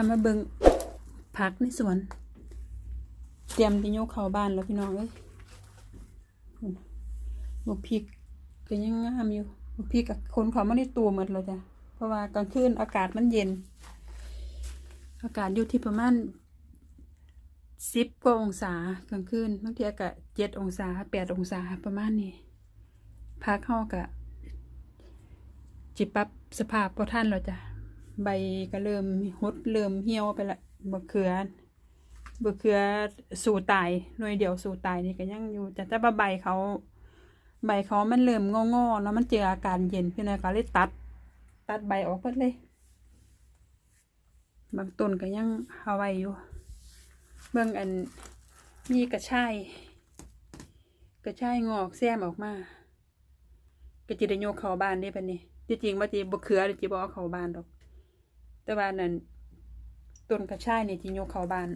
ามาเบิงผักในสวน เตรียมที่โยกเข้าบ้านแล้วพี่น้องเอ้ยบุกพริกก็ยังงามอยู่บุกพริกกับคนเขาไม่ได้ตัวหมดเลยจ้ะเพราะว่ากลางคืนอากาศมันเย็น อากาศอยู่ที่ประมาณสิบกว่าองศากลางคืนบางทีอากาศเจ็ดองศาแปดองศาประมาณนี้พักเข้ากะจิปรับสภาพพอท่านเราจ้ะ ใบก็เริ่มหดเริ่มเหี่ยวไปละบะเขือบะเขือสู่ตายหน่วยเดียวสู่ตายนี่ก็ยังอยู่แต่ถ้าใบเขาใบเขามันเริ่มงอๆแล้วมันเจออาการเย็นพี่นายก็เลยตัด ตัดใบออกหมดเลย บางต้นก็ยังเอาไว้อยู่ เบื้องอันมีกระชายกระชายงอกแซมออกมาก็จิได้โยกเข้าบ้านได้ปะนี่จริงว่าจีบกเขือหรือจีบเอาเข้าบ้านดอก แต่ว่านั่นต้นกระชายนี่จีโยกเขาบาน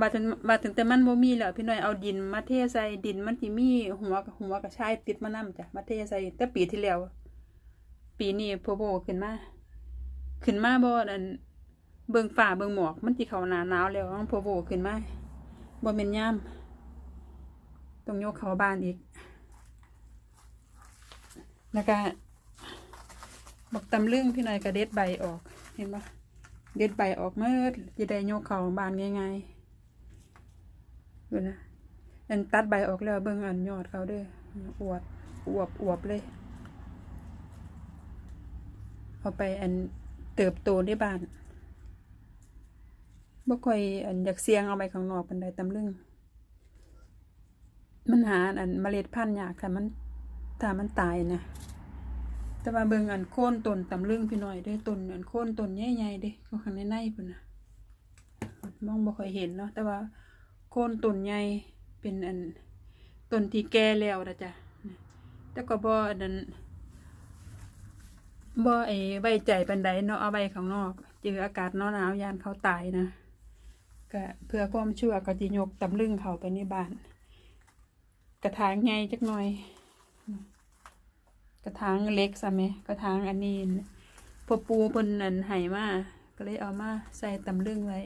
บาถึงบาถึงแต่มันบ่มีแล้วพี่น้อยเอาดินมาเทใส่ดินมันสิมีหัวหัวกระชายติดมานํจ้ะมาเทใส่แต่ปีที่แล้ว ปีนี้โพโบขึ้นมาขึ้นมาบ่อันเบิ่งฝ่าเบิ่งหมอกมันสิเขาหนาหนาวแล้วต้องโพโบขึ้นมาบ่แม่นยามต้องยกเขาบานอีกแล้วก็ บักตำลึงพี่หน่อยก็เด็ดใบออก เห็นปะเด็ดใบออกเมื่อจะได้ยกเขาบานง่ายๆดูนะอันตัดใบออกแล้วเบิ่งอันยอดเขาด้ออวดอวบอวบเลยเอาไปอันเติบโตในบ้านบ่ค่อยอันอยากเสียงเอาไปข้างนอกปันไดตำลึงมันหาอันเมล็ดพันธุ์ยากค่มันถ้ามันตายนะ แต่ว่าเบิ่งอันโค่นต้นตำลึงพี่น้อยเด้ต้นอันโค่นต้นใหญ่ๆเด้ก็ข้างในในพุ่นน่ะมองบ่ค่อยเห็นเนาะแต่ว่าโค่นต้นใหญ่เป็นอันต้นที่แก่แล้วนะจ๊ะแต่ก็บ่อันนั้นบ่ไอ้ไว้ใจปันใดเนาะเอาไว้ข้างนอกเจออากาศหนาวหนาวยานเขาตายนะก็เพื่อความชั่วก็จิยกตำลึงเขาไปในบ้าน กระถางใหญ่จักหน่อย กระถางเล็กซะไหมกระถางอันนี้พอปูเพิ่นอันให้มาก็เลยเอามาใส่ตำลึงไว้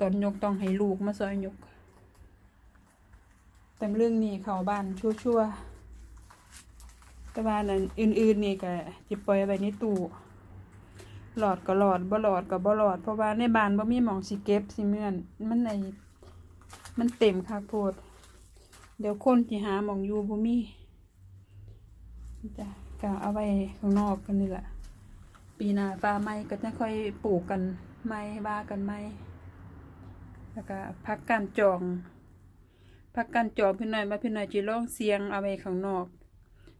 ตอนยกต้องให้ลูกมาซอยยกตำลึงนี่เขาบ้านชั่วๆแต่ว่านั้นอื่นๆนี่ก็จิปล่อยไว้ในตู้หลอดก็หลอดบ่หลอดก็บ่หลอดเพราะว่าในบ้านบ่มีหมองสิเก็บสิเมื่อนมันในมันเต็มคักโพด เดี๋ยวคนที่หาหมองอยู่บ่มี จ้ะก็เอาไว้ข้างนอกกันนี่แหละ ปีหน้าฟ้าไม้ก็จะค่อยปลูกกันไม้ว่ากันไม้แล้วก็พักการจอง พักการจองพี่หน่อยมาพี่หน่อยจีลองเสียงเอาไว้ข้างนอก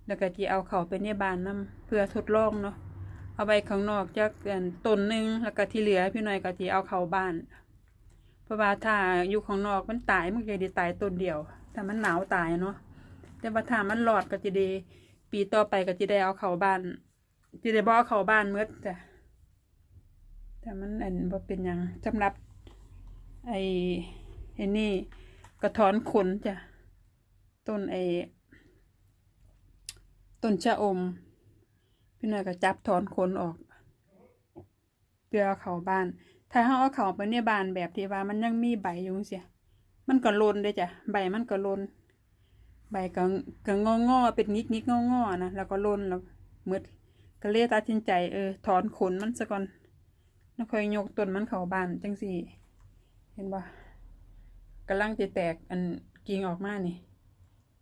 แล้วก็จีเอาเขาไปในบ้านนํเพื่อทดลองเนาะเอาไว้ข้างนอกจากกันต้นหนึ่งแล้วก็ที่เหลือพี่หน่อยก็จีเอาเขาบ้าน เพราะว่าถ้าอยู่ข้างนอกมันตายมันก็จะด้ตายต้นเดียวถ้ามันหนาวตายเนาะแต่ว่าถ้ามันหลอดก็จะด้ ปีต่อไปก็จะได้เอาเข้าบ้านจะได้บ่เอเข้าบ้านเมื่อจ้ะแต่มันอันบ่เป็นหยังสำหรับไอ้ไอ้นี่กระถอนขนจ้ะต้นไอ้ต้นชะอม พี่หน่อยก็จับถอนขนออกเพื่อเอาเข้าบ้าน ถ้าเราเอาเข้าไปในบ้านแบบที่ว่ามันยังมีใบอยู่เสียมันก็ลนเลยจ้ะใบมันก็ลน ใบก็ก็งองอเป็นงิกงิกงองอๆนะแล้วก็ลนแล้วมืดก็เลยตัดสินใจเออถอนขนมันซะก่อนแล้วค่อยยกต้นมันเข้าบ้านจังสี่ เห็นบ่กำลังจะแตกอันกิ่งออกมานี่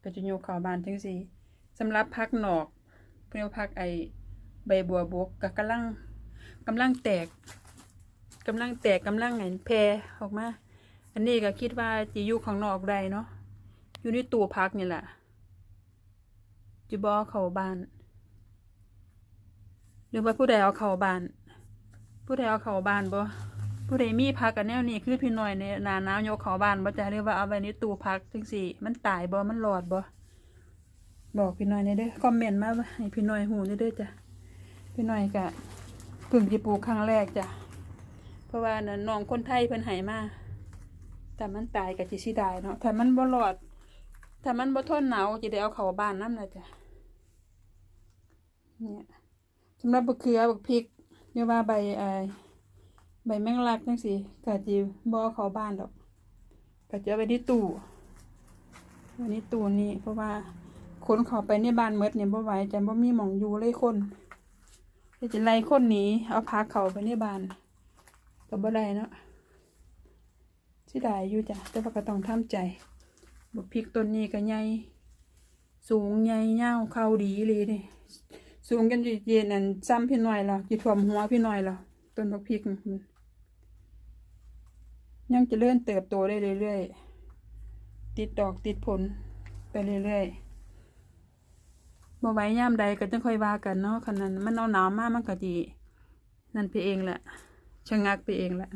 ก็จะยกเข้าบ้านจังสี่สำหรับพักหนอกเพื่อพักไอใบบัวบกก็กำลังกำลังแตกกำลังแตกกำลังไงแพรออกมา อันนี้ก็คิดว่าจะอยู่ข้างนอกได้เนาะ อยู่ในตู้พักนี่แหละจะบอเข้าบ้าน หรือว่าผู้ใดเอาเข้าบ้าน ผู้ใดเอาเข้าบ้านบ่ผู้ใดมีพักกันแนวนี้คือพี่น้อยในนาหนาวยกเข้าบ้านบ่จะเรียกว่าเอาไว้ในตู้พักจังสี่ มันตายบ่มันหลอดบ่บอกพี่น้อยในเด้อคอมเมนต์มาให้พี่น้อยหูในเด้อจ้ะพี่น้อยกะเพิ่งจะปลูกครั้งแรกจ้ะเพราะว่านั่นน้องคนไทยเพิ่นให้มาแต่มันตายกับจิสิได้เนาะถ้ามันบ่หลอด ถ้ามันบ่ทนหนาวจะได้เอาเข้าบ้านน้ำเล่ะจ้ะเนี่ยสำหรับบักเขือบักพริกอย่าว่าใบไอใบแมงลักจังซี่ก็สิบ่เอเข้าบ้านดอกก็จะเอาไว้ที่ตู้ไว้ในตู้นี้เพราะว่าคนเข้าไปในบ้านหมดเนี่ยบ่ไหวจะบ่มีหม่องอยู่เลยคนจะไล่คนหนีเอาพักเขาไปในบ้านก็บ่ได้เนาะสิได้อยู่จ้ะแต่ว่าก็ต้องทำใจ บักพริกต้นนี้ก็ใหญ่สูงใหญ่ยาเข้าดีเลยนี่สูงกันเย็นนั่นซ้ำพี่หน่อยล้วจีถ่วมหัวพี่หน่อยล้วต้นบักพริกยังจะเลื่อนเติบโตได้เรื่อยๆติดดอกติดผลไปเรื่อยๆบ่ไหว้ย่ามใดก็จะค่อยว่ากันเนาะขนาดมันเอาหนาวมากมันก็ดีนั่นไปเองแหละชะงักไปเองแหละ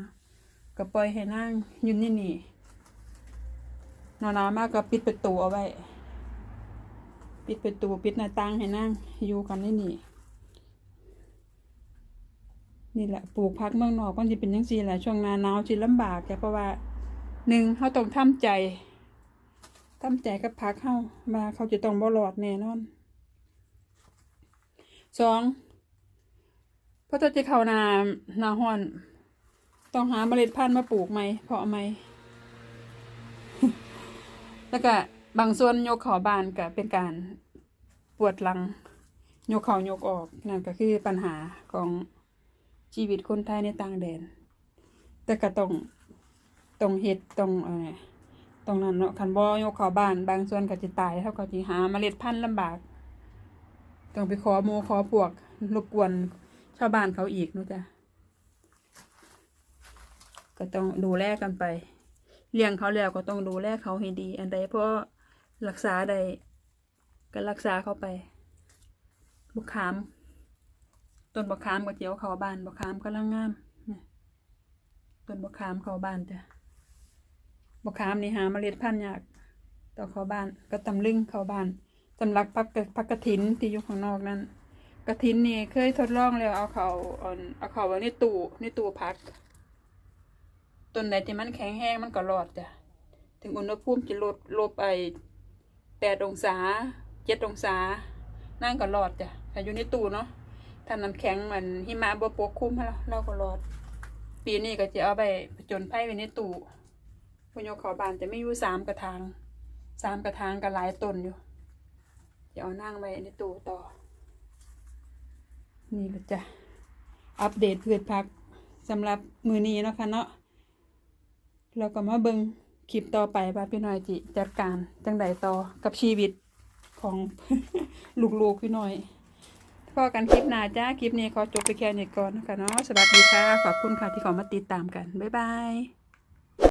ก็ปล่อยให้นั่งยืนนี่นี่ หนาวๆมากก็ปิดประตูเอาไว้ ปิดประตูปิดหน้าต่างให้นั่งอยู่กันนี่นี่ นี่แหละปลูกพักเมืองนอกมันจะเป็นยังสี่แหละช่วงหนาหนาวจิลำบากจ้ะเพราะว่าหนึ่งเขาต้องทำใจทำใจกับพักเขามาเขาจะต้องบ่หลอดแน่นอนสองพราะถ้าจะเข้านาหนาห้อน ต้องหาเมล็ดพันธุ์มาปลูกไหมเพาะไหม แล้วก็บางส่วนยกเขอบานก็เป็นการปวดหลังยกเข่ายกออกนั่นก็คือปัญหาของชีวิตคนไทยในต่างแดน แต่ก็ต้องต้องเฮ็ดต้องเอ่อต้องนั้นเนาะคันบ่ยกเขาบาน บางส่วนก็จะตายเท่าก็สิหาเมล็ดพันธุ์ลำบากต้องไปขอหมู่ขอพวกรบกวนชาวบ้านเขาอีกเนาะจ้ะก็ต้องดูแลกันไป เลี้ยงเขาแล้วก็ต้องดูแลเขาให้ดี อันใดเพราะรักษาใดก็รักษาเขาไปบุกขามต้นบะขามก็เจียวเขาบานบะขามกำลังงามต้นบะขามเขาบานจ้ะบะขามนี่หาเมล็ดพันธุ์ยากต่อเขาบานก็ตำลึงเขาบานสำหรับพักพักกระถินที่อยู่ข้างนอกนั้นกระถินนี่เคยทดลองแล้วเอาเขาเอาเอาขาไว้ในตู้ในตู้พัก นไหนที่มันแข็งแห้งมันก็รอดจ้ะ ถึงอุณหภูมิจะลดลบไปแปดองศาเจ็ดองศา นั่นก็รอดจ้ะถ้าอยู่ในตู้เนาะ ถ้าน้ำแข็งมันหิมะบ่ปกคลุมให้เราเราก็รอด ปีนี้ก็จะเอาไปผจญภัยไว้ในตู้พยกเขอบานจะไม่อยู่สามกระถางสามกระถางก็หลายต้นอยู่ จะเอานั่งไว้ในตู้ต่อ นี่ละจ้ะ อัปเดตพืชผักสำหรับมือนี้นะคะเนาะ เราก็มาเบิงคลิปต่อไปว่าพี่น้อยจิจัดการจังใดต่อกับชีวิตของลูกๆพี่น้อยพอกันคลิปหน้าจ้า คลิปนี้ขอจบไปแค่นี้ก่อนนะคะเนาะสวัสดีค่ะ ขอบคุณค่ะที่ขอมาติดตามกัน บ๊ายบาย